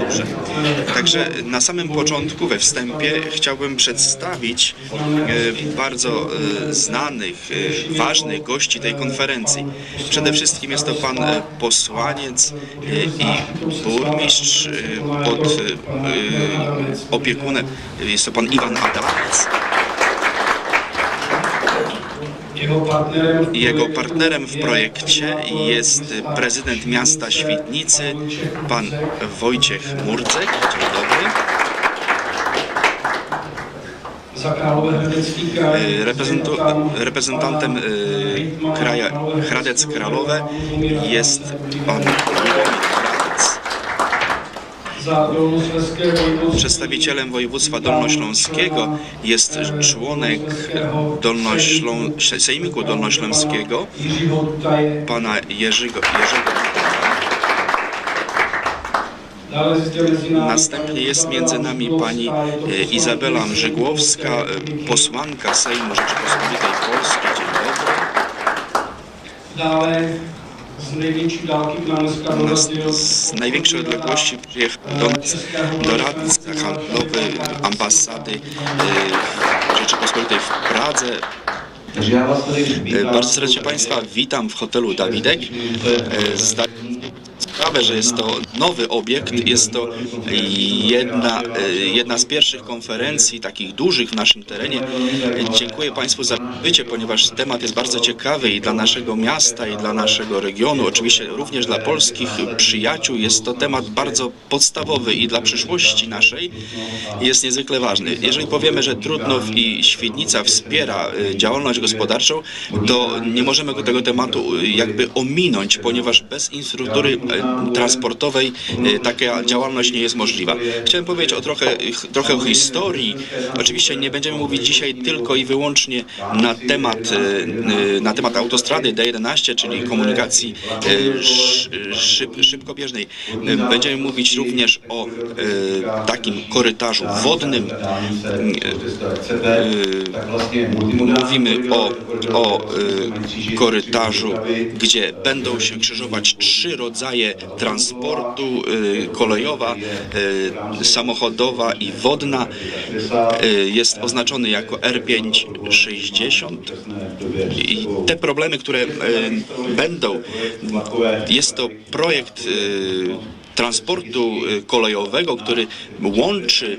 Dobrze. Także na samym początku, we wstępie, chciałbym przedstawić e, bardzo e, znanych, e, ważnych gości tej konferencji. Przede wszystkim jest to pan posłaniec i burmistrz pod opiekunem, jest to pan Iwan Adamec. Jego partnerem, w projekcie jest prezydent miasta Świdnicy, pan Wojciech Murdzek. Dzień dobry. E, Reprezentu, reprezentantem e, kraja Hradec Kralowe jest pan Lubomir Hradec. Za Dolnoslezské vojvodství Przedstawicielem województwa dolnośląskiego jest członek Dolnoślą, Sejmiku Dolnośląskiego, pana Jerzego, Jerzego Następnie jest między nami pani e, Izabela Mrzygłowska, e, posłanka Sejmu Rzeczypospolitej Polskiej. Dzień dobry. Z Nas, dorazil z największej odległości przyjechał do, doradca handlowy ambasady e, Rzeczypospolitej w Pradze. E. Bardzo serdecznie Państwa witam w hotelu Dawidek. E, sprawę, że jest to nowy obiekt. Jest to jedna, e, jedna z pierwszych konferencji takich dużych w naszym terenie. E, Dziękuję Państwu za bycie, ponieważ temat jest bardzo ciekawy i dla naszego miasta, i dla naszego regionu, oczywiście również dla polskich przyjaciół. Jest to temat bardzo podstawowy i dla przyszłości naszej jest niezwykle ważny. Jeżeli powiemy, że Trudnow i Świdnica wspiera e, działalność gospodarczą, to nie możemy go tego tematu e, jakby ominąć, ponieważ bez infrastruktury e, transportowej e, taka działalność nie jest możliwa. Chciałem powiedzieć o trochę, trochę o historii. Oczywiście nie będziemy mówić dzisiaj tylko i wyłącznie na temat, e, e, na temat autostrady D11, czyli komunikacji sz- szyb, szybkobieżnej. Będziemy mówić również o takim korytarzu wodnym. Mówimy o, o korytarzu, gdzie będą się krzyżować trzy rodzaje transportu, e, kolejowa, e, samochodowa i wodna. E, Jest oznaczony jako R560 i te problemy, które będą, jest to projekt transportu kolejowego, który łączy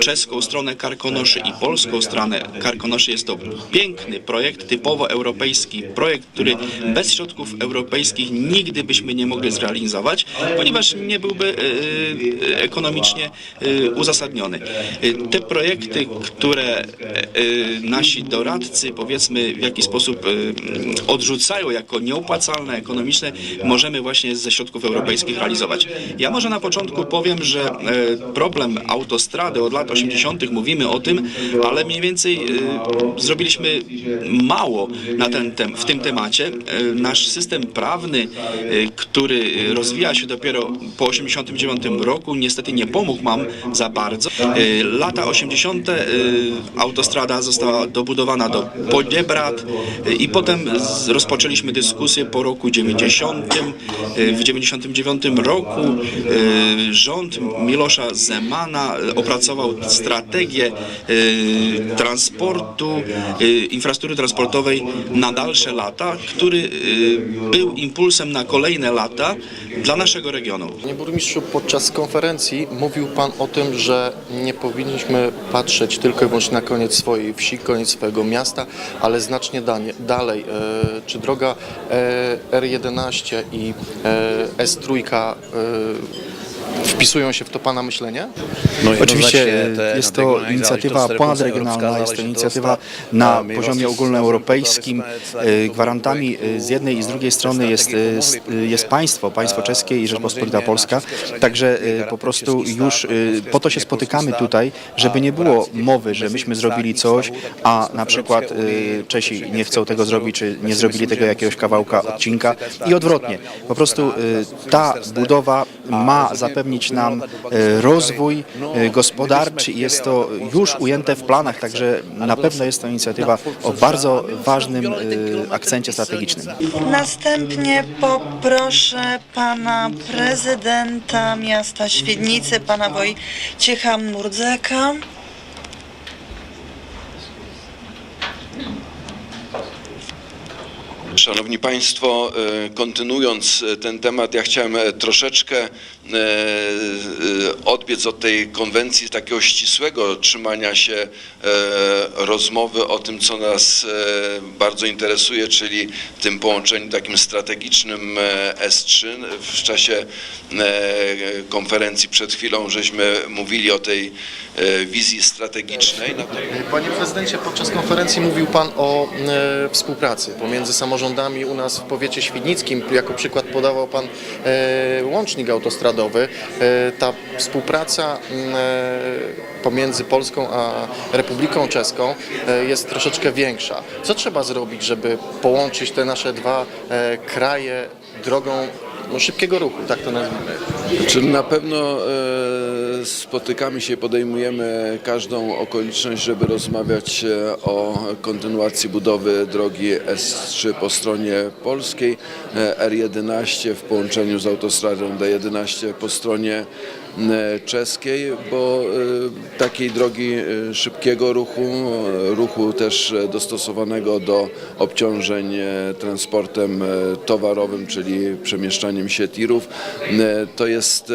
czeską stronę Karkonoszy i polską stronę Karkonoszy. Jest to piękny projekt, typowo europejski projekt, który bez środków europejskich nigdy byśmy nie mogli zrealizować, ponieważ nie byłby e, e, ekonomicznie e, uzasadniony. E, Te projekty, które e, e, nasi doradcy powiedzmy w jakiś sposób e, odrzucają jako nieopłacalne, ekonomiczne, możemy właśnie ze środków europejskich realizować. Ja może na początku powiem, że e, problem autostrady od lat 80. mówimy o tym, ale mniej więcej e, zrobiliśmy mało na ten tem, w tym temacie. E, Nasz system prawny, e, który rozwija się dopiero po 89 roku, niestety nie pomógł nam za bardzo. Lata 80. e, autostrada została dobudowana do Podiebrad e, i potem rozpoczęliśmy dyskusję po roku 90. E, W 99 roku rząd Milosza Zemana opracował strategię e, transportu, e, infrastruktury transportowej na dalsze lata, który e, był impulsem na kolejne lata dla naszego regionu. Panie burmistrzu, podczas konferencji mówił Pan o tym, że nie powinniśmy patrzeć tylko i wyłącznie na koniec swojej wsi, koniec swojego miasta, ale znacznie dalej. E, czy droga e, R11 i e, S3 e, wpisują się w to Pana myślenie? No Oczywiście te jest to inicjatywa ponadregionalna, jest to inicjatywa na poziomie ogólnoeuropejskim. E, Gwarantami e, z jednej i z drugiej strony jest, e, e, jest państwo, państwo czeskie i Rzeczpospolita Polska. Także e, po prostu już e, po to się spotykamy tutaj, żeby nie było mowy, że myśmy zrobili coś, a na przykład e, Czesi nie chcą tego zrobić, czy nie zrobili tego jakiegoś kawałka odcinka i odwrotnie. Po prostu e, ta budowa ma zapewnić zapewnić nam e, rozwój e, gospodarczy i jest to już ujęte w planach, także na pewno jest to inicjatywa o bardzo ważnym e, akcencie strategicznym. Następnie poproszę pana prezydenta miasta Świdnicy, pana Wojciecha Murdzeka. Szanowni Państwo, kontynuując ten temat, ja chciałem troszeczkę odbiec od tej konwencji takiego ścisłego trzymania się e, rozmowy o tym, co nas e, bardzo interesuje, czyli tym połączeniu takim strategicznym e, S3. W czasie e, konferencji przed chwilą żeśmy mówili o tej e, wizji strategicznej. Panie prezydencie, podczas konferencji mówił Pan o e, współpracy pomiędzy samorządami u nas w powiecie świdnickim. Jako przykład podawał Pan e, łącznik autostradowy. E, ta współpraca e, pomiędzy Polską a Republiką Czeską e, jest troszeczkę większa. Co trzeba zrobić, żeby połączyć te nasze dwa kraje drogą no, szybkiego ruchu, tak to nazwijmy? Czy na pewno spotykamy się, podejmujemy każdą okoliczność, żeby rozmawiać e, o kontynuacji budowy drogi S3 po stronie polskiej, e, R11 w połączeniu z autostradą D11 po stronie czeskiej, bo e, takiej drogi e, szybkiego ruchu, e, ruchu też e, dostosowanego do obciążeń e, transportem e, towarowym, czyli przemieszczaniem się tirów, e, to jest e,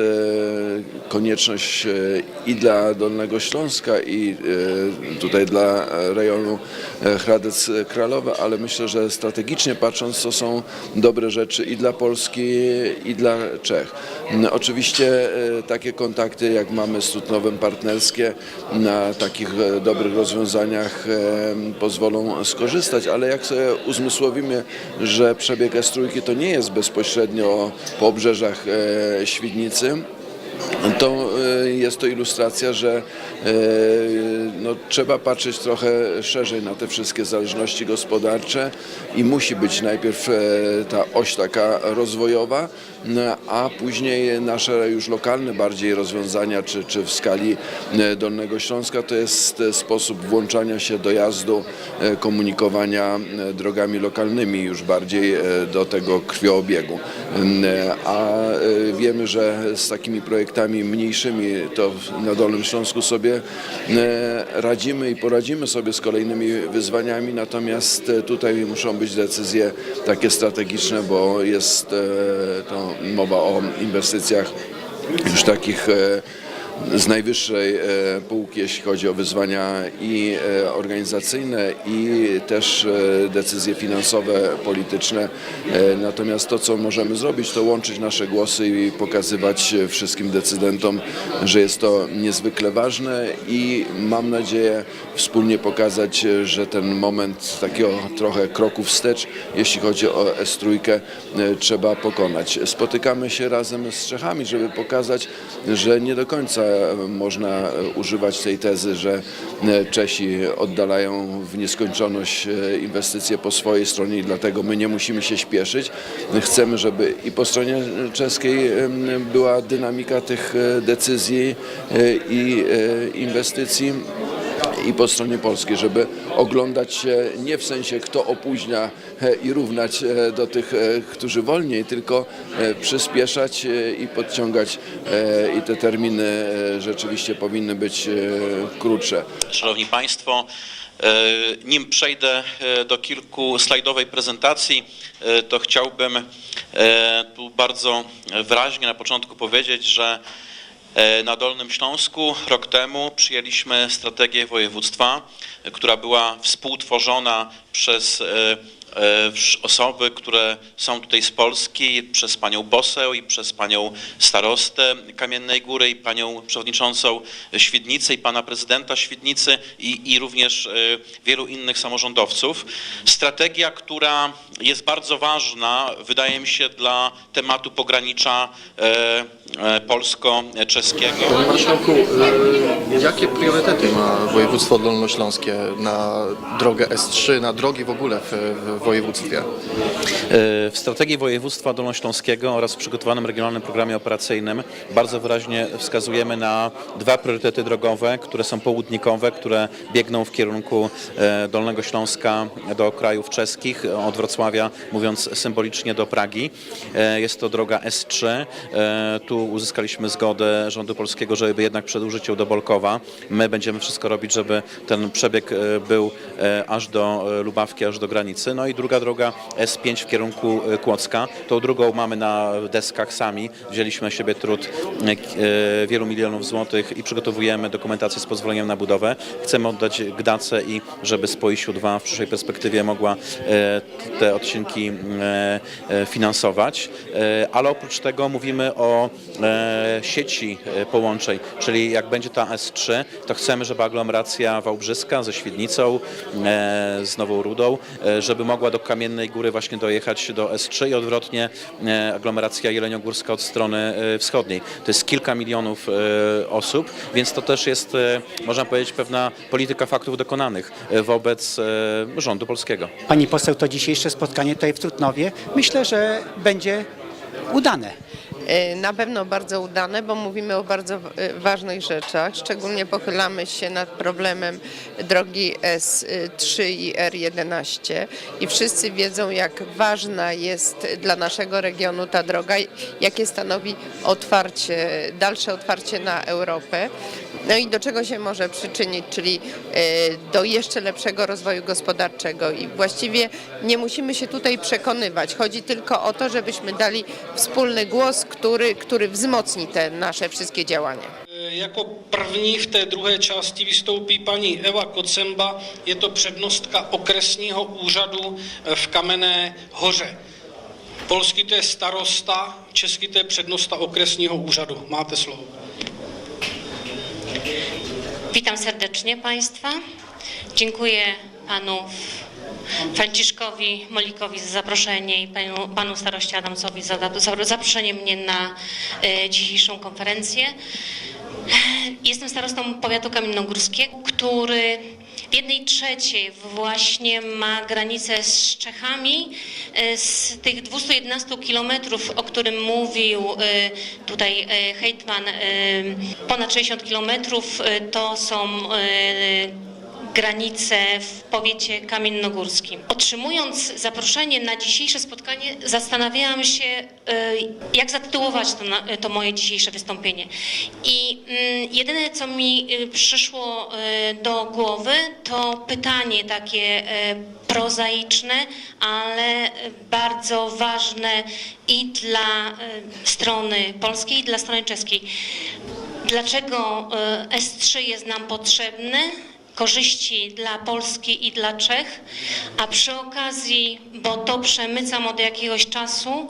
konieczność e, i dla Dolnego Śląska i e, tutaj dla rejonu e, Hradec Kralowe, ale myślę, że strategicznie patrząc to są dobre rzeczy i dla Polski i dla Czech. Oczywiście e, takie kontakty jak mamy z Trutnowem partnerskie na takich e, dobrych rozwiązaniach e, pozwolą skorzystać, ale jak sobie uzmysłowimy, że przebieg S3 to nie jest bezpośrednio po obrzeżach e, Świdnicy, to jest to ilustracja, że no, trzeba patrzeć trochę szerzej na te wszystkie zależności gospodarcze i musi być najpierw ta oś taka rozwojowa, a później nasze już lokalne bardziej rozwiązania, czy, czy w skali e, Dolnego Śląska, to jest e, sposób włączania się dojazdu, e, komunikowania drogami lokalnymi już bardziej do tego krwioobiegu. A wiemy, że z takimi projektami mniejszymi to na Dolnym Śląsku sobie radzimy i poradzimy sobie z kolejnymi wyzwaniami, natomiast tutaj muszą być decyzje takie strategiczne, bo jest to mowa o inwestycjach już takich e, z najwyższej e, półki, jeśli chodzi o wyzwania i e, organizacyjne, i też e, decyzje finansowe, polityczne. Natomiast to, co możemy zrobić, to łączyć nasze głosy i pokazywać wszystkim decydentom, że jest to niezwykle ważne i mam nadzieję wspólnie pokazać, że ten moment takiego trochę kroku wstecz, jeśli chodzi o S3, e, trzeba pokonać. Spotykamy się razem z Czechami, żeby pokazać, że nie do końca można e, używać tej tezy, że e, Czesi oddalają w nieskończoność e, inwestycje po swojej stronie i dlatego my nie musimy się śpieszyć. Chcemy, żeby i po stronie czeskiej em, była dynamika tych e, decyzji e, i e, inwestycji i po stronie polskiej, żeby oglądać się nie w sensie kto opóźnia e, i równać e, do tych, e, którzy wolniej, tylko przyspieszać i podciągać i te terminy rzeczywiście powinny być krótsze. Szanowni Państwo, nim przejdę do kilku slajdowej prezentacji, to chciałbym tu bardzo wyraźnie na początku powiedzieć, że na Dolnym Śląsku rok temu przyjęliśmy strategię województwa, e, która była współtworzona przez e, e, osoby, które są tutaj z Polski, przez panią poseł i przez panią starostę Kamiennej Góry i panią przewodniczącą Świdnicy i pana prezydenta Świdnicy i, i również e, wielu innych samorządowców. Strategia, która jest bardzo ważna, wydaje mi się, dla tematu pogranicza e, e, polsko-czeskiego. Panie Marszałku, e, jakie priorytety ma województwo dolnośląskie na drogę S3, na drogi w ogóle w, województwie? E, W strategii województwa dolnośląskiego oraz w przygotowanym regionalnym programie operacyjnym bardzo wyraźnie wskazujemy na dwa priorytety drogowe, które są południkowe, które biegną w kierunku e, Dolnego Śląska do krajów czeskich, od Wrocławia, mówiąc symbolicznie, do Pragi. E, Jest to droga S3. E, Tu uzyskaliśmy zgodę rządu polskiego, żeby jednak przedłużyć ją do Bolkowa. My będziemy wszystko robić, żeby ten przebieg e, był e, aż do e, Lubawki, aż do granicy. No i druga droga S5 w kierunku e, Kłodzka. Tą drugą mamy na deskach sami. Wzięliśmy na siebie trud e, e, wielu milionów złotych i przygotowujemy dokumentację z pozwoleniem na budowę. Chcemy oddać Gdace i żeby Spoisiu 2 w przyszłej perspektywie mogła te odcinki finansować. Ale oprócz tego mówimy o sieci połączeń, czyli jak będzie ta S3, to chcemy, żeby aglomeracja wałbrzyska ze Świdnicą, z Nową Rudą, żeby mogła do Kamiennej Góry właśnie dojechać do S3 i odwrotnie e, aglomeracja jeleniogórska od strony e, wschodniej. To jest kilka milionów e, osób, więc to też jest, można powiedzieć, pewna polityka faktów dokonanych wobec rządu polskiego. Pani poseł, to dzisiejsze spotkanie tutaj w Trutnowie myślę, że będzie udane. E, Na pewno bardzo udane, bo mówimy o bardzo e, ważnych rzeczach. Szczególnie pochylamy się nad problemem drogi S3 i R11 i wszyscy wiedzą, jak ważna jest dla naszego regionu ta droga, jakie stanowi otwarcie, dalsze otwarcie na Europę. No i do czego się może przyczynić, czyli e, do jeszcze lepszego rozwoju gospodarczego i właściwie nie musimy się tutaj przekonywać. Chodzi tylko o to, żebyśmy dali wspólny głos, który, który wzmocni te nasze wszystkie działania. Jako první v té druhé části vystoupí paní Eva Kocemba, je to přednostka okresního úřadu v Kamenné hoře. Polsky to je starosta, česky to je přednosta okresního úřadu. Máte slovo. Witam serdecznie Państwa. Dziękuję Panu Franciszkowi Molikowi za zaproszenie i panu, panu staroście Adamsowi za, za zaproszenie mnie na e, dzisiejszą konferencję. Jestem starostą powiatu kamiennogórskiego, który w jednej trzeciej właśnie ma granicę z Czechami. E, Z tych 211 kilometrów, o którym mówił e, tutaj Hejtman, e, ponad 60 kilometrów to są granice w powiecie kamiennogórskim. Otrzymując zaproszenie na dzisiejsze spotkanie, zastanawiałam się, e, jak zatytułować to, to moje dzisiejsze wystąpienie. I mm, jedyne, co mi e, przyszło e, do głowy, to pytanie takie prozaiczne, ale bardzo ważne i dla strony polskiej, i dla strony czeskiej. Dlaczego e, S3 jest nam potrzebny? Korzyści dla Polski i dla Czech, a przy okazji, bo to przemycam od jakiegoś czasu,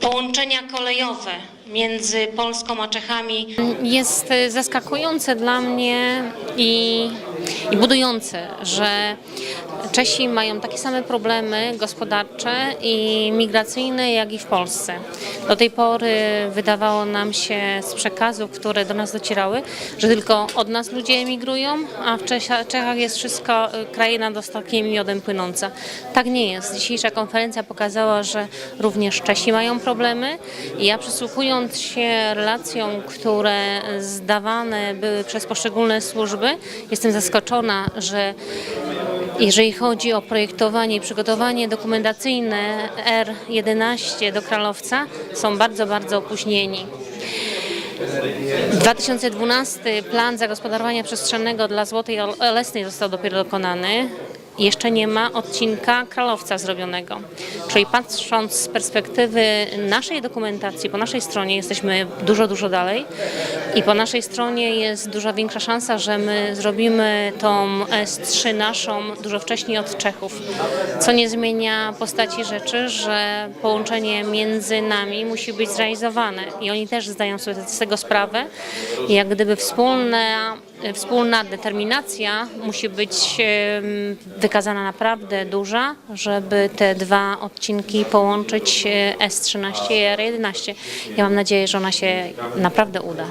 połączenia kolejowe między Polską a Czechami. Jest y, zaskakujące dla mnie i, i budujące, że Czesi mają takie same problemy gospodarcze i migracyjne, jak i w Polsce. Do tej pory wydawało nam się z przekazów, które do nas docierały, że tylko od nas ludzie emigrują, a w Czechach jest wszystko y, kraina dostatkiem miodem płynąca. Tak nie jest. Dzisiejsza konferencja pokazała, że również Czesi mają problemy i ja przysłuchując się relacjom, które zdawane były przez poszczególne służby, jestem zaskoczona, że jeżeli chodzi o projektowanie i przygotowanie dokumentacyjne R11 do Kralowca, są bardzo, bardzo opóźnieni. 2012 plan zagospodarowania przestrzennego dla Złotej Lesnej został dopiero dokonany. Jeszcze nie ma odcinka Kralowca zrobionego. Czyli patrząc z perspektywy naszej dokumentacji, po naszej stronie jesteśmy dużo, dużo dalej i po naszej stronie jest dużo większa szansa, że my zrobimy tą S3 naszą dużo wcześniej od Czechów. Co nie zmienia postaci rzeczy, że połączenie między nami musi być zrealizowane i oni też zdają sobie z tego sprawę. Jak gdyby wspólna, wspólna determinacja musi być wykazana naprawdę duża, żeby te dwa odcinki połączyć e, S13 i R11. Ja mam nadzieję, że ona się naprawdę uda.